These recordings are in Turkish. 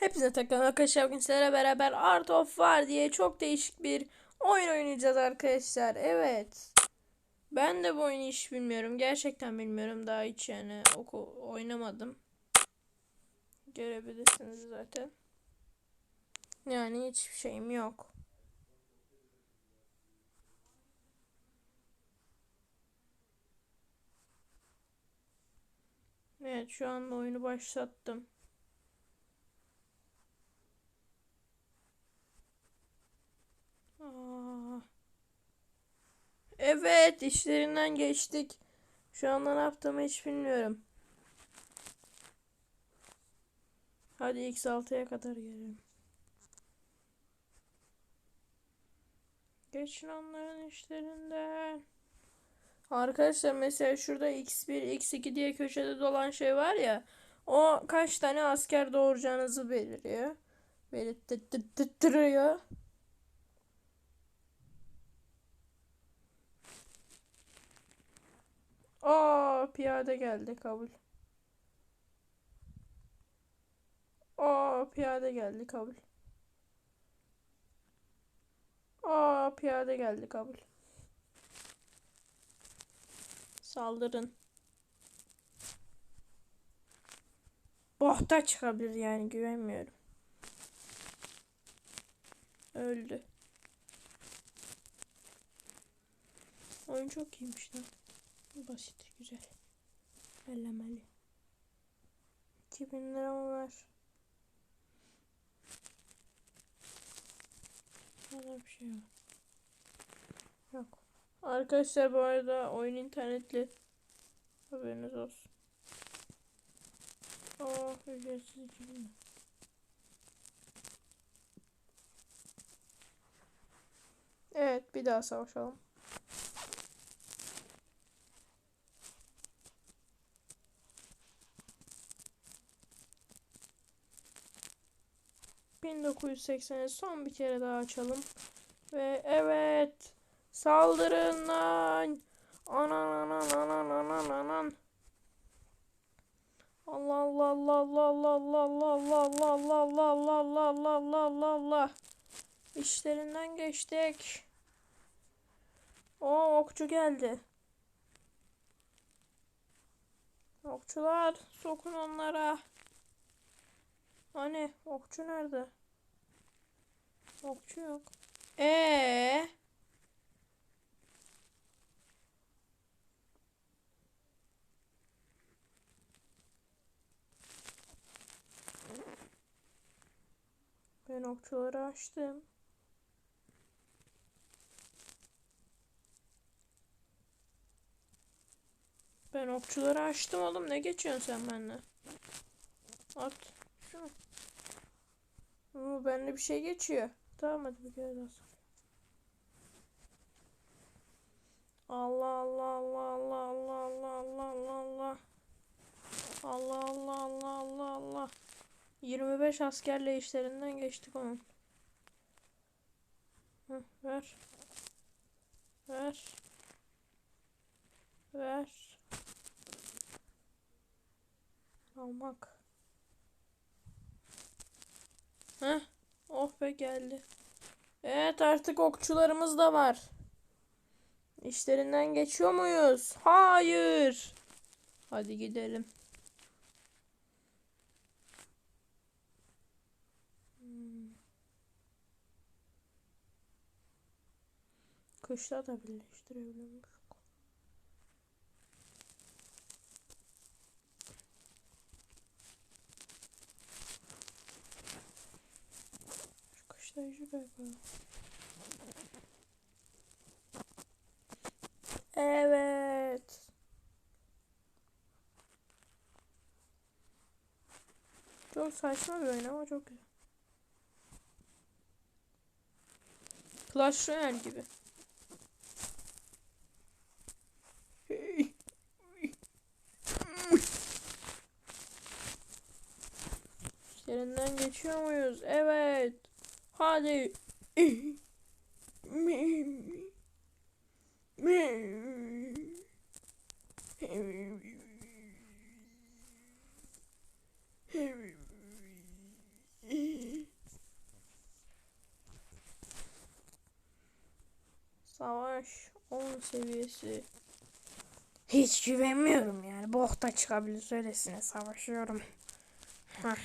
Hepinize takılan arkadaşlar bugün sizlerle beraber Art of War diye çok değişik bir oyun oynayacağız arkadaşlar. Evet. Ben de bu oyunu hiç bilmiyorum. Gerçekten bilmiyorum. Daha hiç yani oku oynamadım. Görebilirsiniz zaten. Yani hiçbir şeyim yok. Evet şu anda oyunu başlattım. Evet işlerinden geçtik. Şu anda ne yaptığımı hiç bilmiyorum. Hadi X6'ya kadar gelelim. Geçin onların işlerinden. Arkadaşlar mesela şurada X1, X2 diye köşede dolan şey var ya. O kaç tane asker doğuracağınızı belirliyor. Belirttiriyor. Aa piyade geldi kabul. Aa piyade geldi kabul. Aa piyade geldi kabul. Saldırın. Bohta çıkabilir yani güvenmiyorum. Öldü. Oyun çok iyiymiş lan. Basit, güzel. Ellemeli. 2000 lira mı var? Burada bir şey var. Yok. Arkadaşlar bu arada oyun internetli. Haberiniz olsun. Aa ücretsiz 2000 lira. Evet bir daha savaşalım. ...1980'e son bir kere daha açalım. Ve evet... ...saldırın lan! Anan anan anan anan anan! Allah Allah Allah Allah Allah Allah Allah Allah Allah Allah Allah Allah Allah Allah Allah Allah İşlerinden geçtik. O okçu geldi. Okçular sokun onlara. Hani okçu nerede? Okçu yok. Ee. Ben okçuları açtım. Ben okçuları açtım oğlum. Ne geçiyorsun sen benimle? At. Şunu. Oo, bende bir şey geçiyor. Tamam hadi bir kere daha sor. Allah Allah Allah Allah Allah Allah Allah Allah Allah. Allah Allah Allah Allah Allah. 25 askerle işlerinden geçtik onun. Hı, ver. Ver. Ver. Almak. Heh. Oh be geldi. Evet artık okçularımız da var. İşlerinden geçiyor muyuz? Hayır. Hadi gidelim. Hmm. Kışla da birleştirebiliyormuş. Koyalım. Evet. Çok saçma bir oyun ama çok güzel. Clash Royale gibi. İşlerinden geçiyor muyuz? Evet. Hadi. Savaş 10 seviyesi. Hiç güvenmiyorum yani. Bokta çıkabilir öylesine savaşıyorum. Hah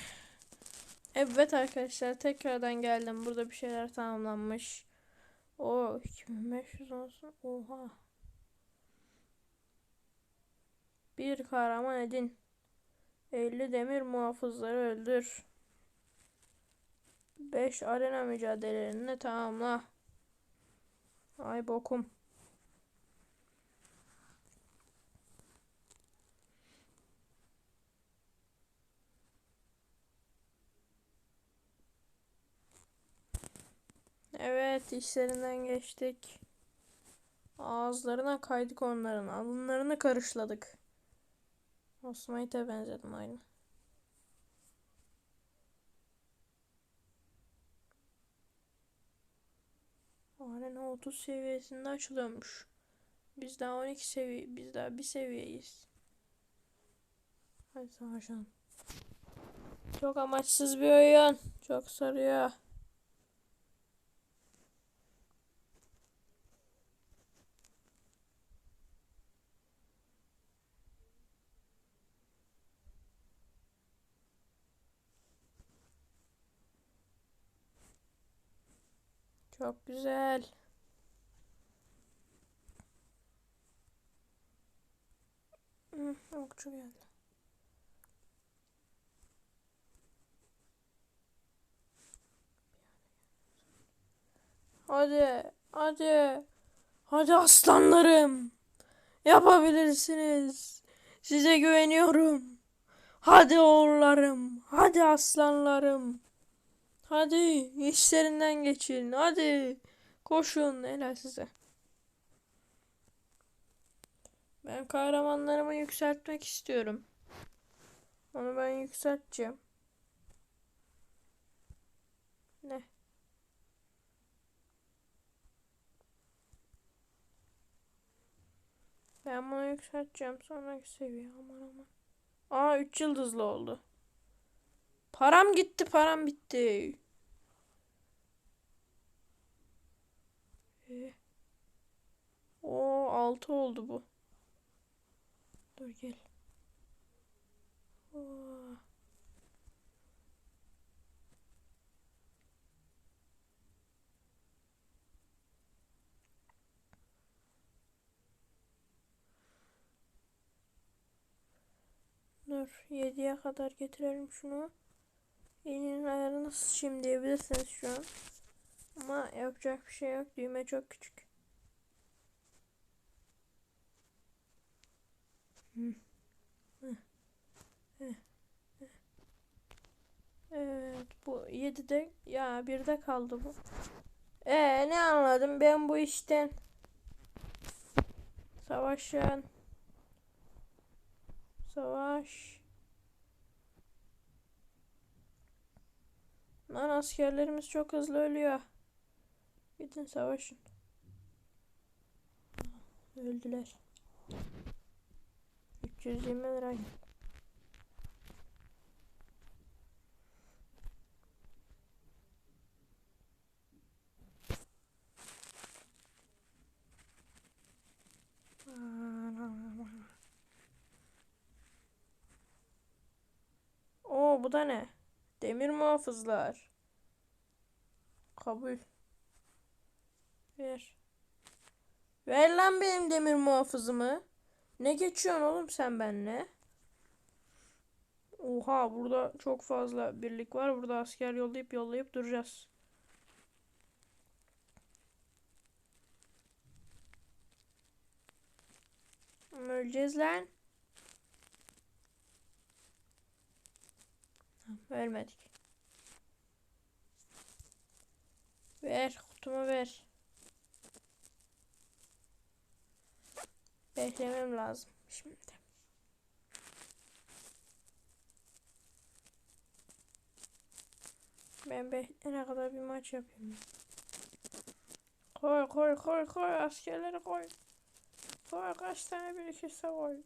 evet arkadaşlar tekrardan geldim. Burada bir şeyler tamamlanmış. O 2500 olsun. Oha. Bir kahraman edin. 50 demir muhafızları öldür. 5 arena mücadelelerini tamamla. Ay bokum. Evet işlerinden geçtik. Ağızlarına kaydık onların. Alınlarını karışladık. Osmanlı'ya benzedim aynı. Arena 30 seviyesinde açılıyormuş. Biz daha 12 seviye, biz daha bir seviyeyiz. Hadi savaşalım. Çok amaçsız bir oyun. Çok sarıyor. Çok güzel. Hı, okçu geldi. Hadi, hadi. Hadi aslanlarım. Yapabilirsiniz. Size güveniyorum. Hadi oğullarım. Hadi aslanlarım. Hadi işlerinden geçin. Hadi koşun helal size. Ben kahramanlarımı yükseltmek istiyorum. Onu ben yükselteceğim. Ne? Ben bunu yükselteceğim. Sonraki seviye. Aman aman. Aa 3 yıldızlı oldu. Param gitti, param bitti. Ee, o 6 oldu bu. Dur gel. Dur 7'ye kadar getirelim şunu. Elinin ayarını sıçayım diyebilirsiniz şu an. Ama yapacak bir şey yok. Düğme çok küçük. Evet bu 7'de ya 1'de kaldı bu. Ee ne anladım ben bu işten? Savaşın. Savaş. Lan askerlerimiz çok hızlı ölüyor. Gidin savaşın. Öldüler. 320 lira. Oo bu da ne? Demir muhafızlar. Kabul. Ver. Ver lan benim demir muhafızımı. Ne geçiyorsun oğlum sen benimle? Oha burada çok fazla birlik var. Burada asker yollayıp yollayıp duracağız. Öleceğiz lan. Vermedik. Ver kutumu ver. Beklemem lazım şimdi. Ben bekleyene kadar bir maç yapayım. Koy koy koy koy askerleri koy. Koy kaç tane birikirse koy.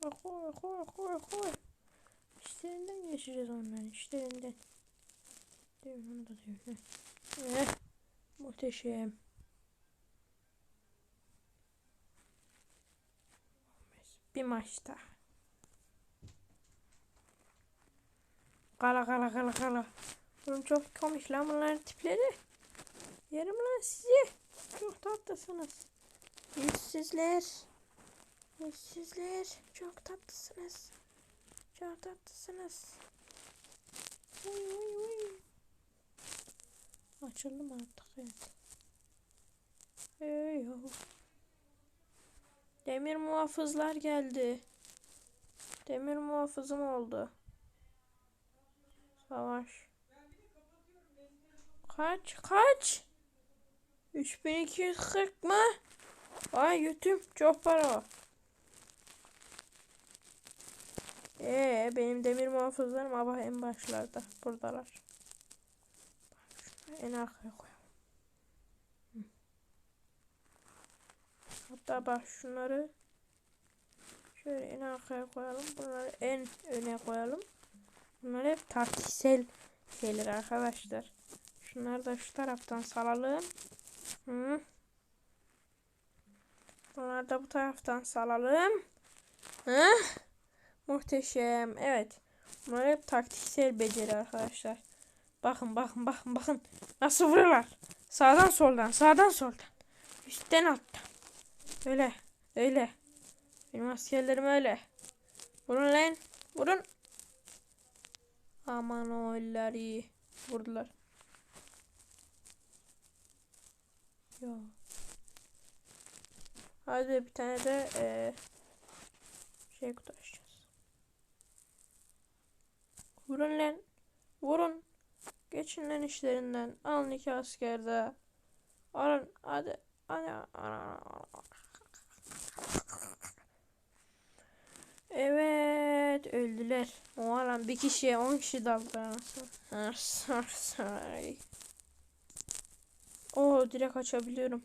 Koy koy koy koy. İşlerinden geçeceğiz onların işlerinden. Devir onu da. Heh. Eh, Muhteşem. Bir maçta. Kala kala kala kala. Oğlum çok komik lan bunların tipleri. Yerim lan sizi. Çok tatlısınız. Yüzsüzler. Yüzsüzler. Çok tatlısınız. Çok tatlısınız. Uy uy uy. Açıldı artık evet. Hey yo. Demir muhafızlar geldi. Demir muhafızım oldu. Savaş. Kaç kaç? 3240 mı? Ay götüm çok para o. Benim demir muhafızlarım ama en başlarda buradalar. En arkaya koyalım. Hatta bak şunları şöyle en arkaya koyalım. Bunları en öne koyalım. Bunlar hep taktiksel şeyler arkadaşlar. Şunları da şu taraftan salalım. Hı. Bunları da bu taraftan salalım. Hı. Muhteşem. Evet. Bunlar hep taktiksel beceri arkadaşlar. Bakın bakın bakın bakın. Nasıl vuruyorlar. Sağdan soldan sağdan soldan. Üstten alttan. Öyle. Öyle. Benim askerlerim öyle. Vurun lan. Vurun. Aman o elleri. Vurdular. Ya. Hadi bir tane de ee, şey kutu açacağız. Vurun lan. Vurun. Geçin lan işlerinden. Alın iki asker daha. Alın hadi. Hadi. Evet öldüler. Oha lan bir kişiye on kişi nasıl. Oo direkt açabiliyorum.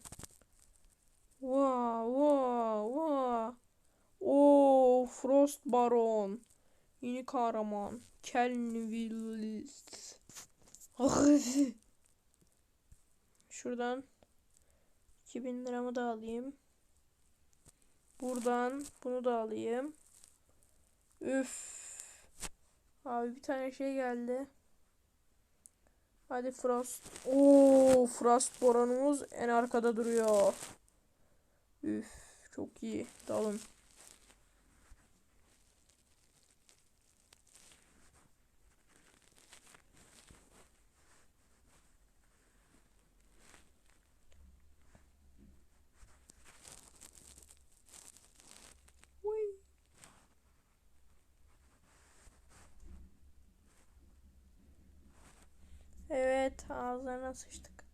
Wow wow wow. Oo Frost Baron. Yeni kahraman. Kelnvillis. Şuradan 2000 liramı da alayım. Buradan bunu da alayım. Üf. Abi bir tane şey geldi. Hadi Frost. Oo, Frost boranımız en arkada duruyor. Üf, çok iyi. Dalın. Evet ağızlarına sıçtık.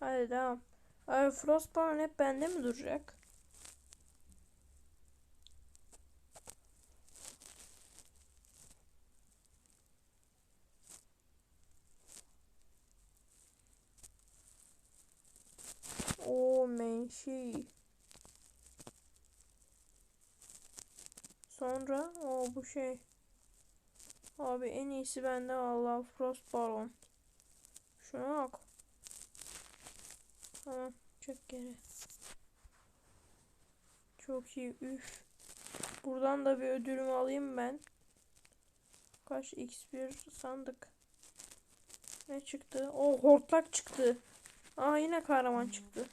Hadi devam. Abi Frostborn hep bende mi duracak? O menşi. Sonra o bu şey. Abi en iyisi bende Allah Frost Baron. Şuna bak. Tamam. Çok geri. Çok iyi. Üf. Buradan da bir ödülümü alayım ben. Kaç x1 sandık. Ne çıktı? O hortlak çıktı. Aa yine kahraman çıktı.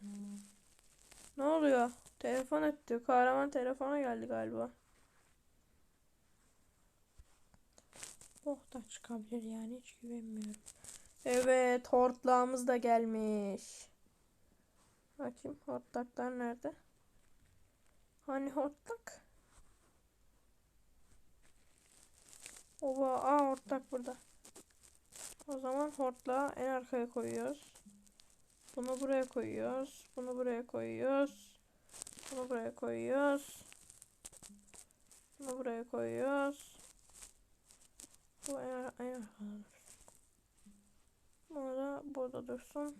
Ne oluyor? Telefon etti. Kahraman telefona geldi galiba. Oh da çıkabilir yani hiç güvenmiyorum. Evet hortlağımız da gelmiş. Bakayım hortlaklar nerede? Hani hortlak? Ova, aa hortlak burada. O zaman hortlağı en arkaya koyuyoruz. Bunu buraya koyuyoruz. Bunu buraya koyuyoruz. Bunu buraya koyuyoruz. Bunu buraya koyuyoruz. Bu en, en bunu da burada dursun.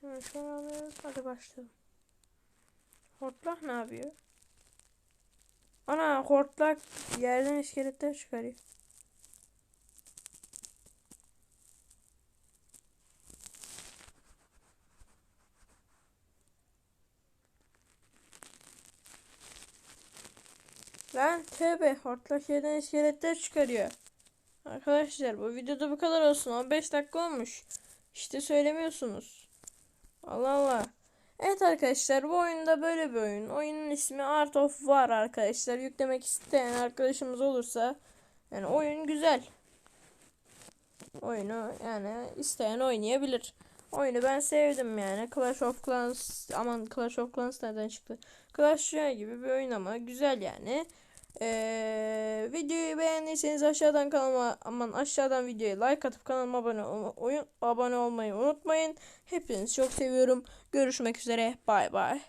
Şöyle şöyle alıyoruz. Hadi başlayalım. Hortlak ne yapıyor? Ana hortlak yerden iskeletler çıkarıyor. Lan tövbe hortlak yerden iskeletler çıkarıyor. Arkadaşlar bu videoda bu kadar olsun. 15 dakika olmuş. İşte söylemiyorsunuz. Allah Allah. Evet arkadaşlar bu oyunda böyle bir oyun. Oyunun ismi Art of War arkadaşlar. Yüklemek isteyen arkadaşımız olursa yani oyun güzel. Oyunu yani isteyen oynayabilir. Oyunu ben sevdim yani. Clash of Clans aman Clash of Clans nereden çıktı? Clash Royale gibi bir oyun ama güzel yani. Ee, videoyu beğendiyseniz aşağıdan kanalıma aman aşağıdan videoya like atıp kanalıma abone, oyun, abone olmayı unutmayın. Hepinizi çok seviyorum. Görüşmek üzere. Bay bay.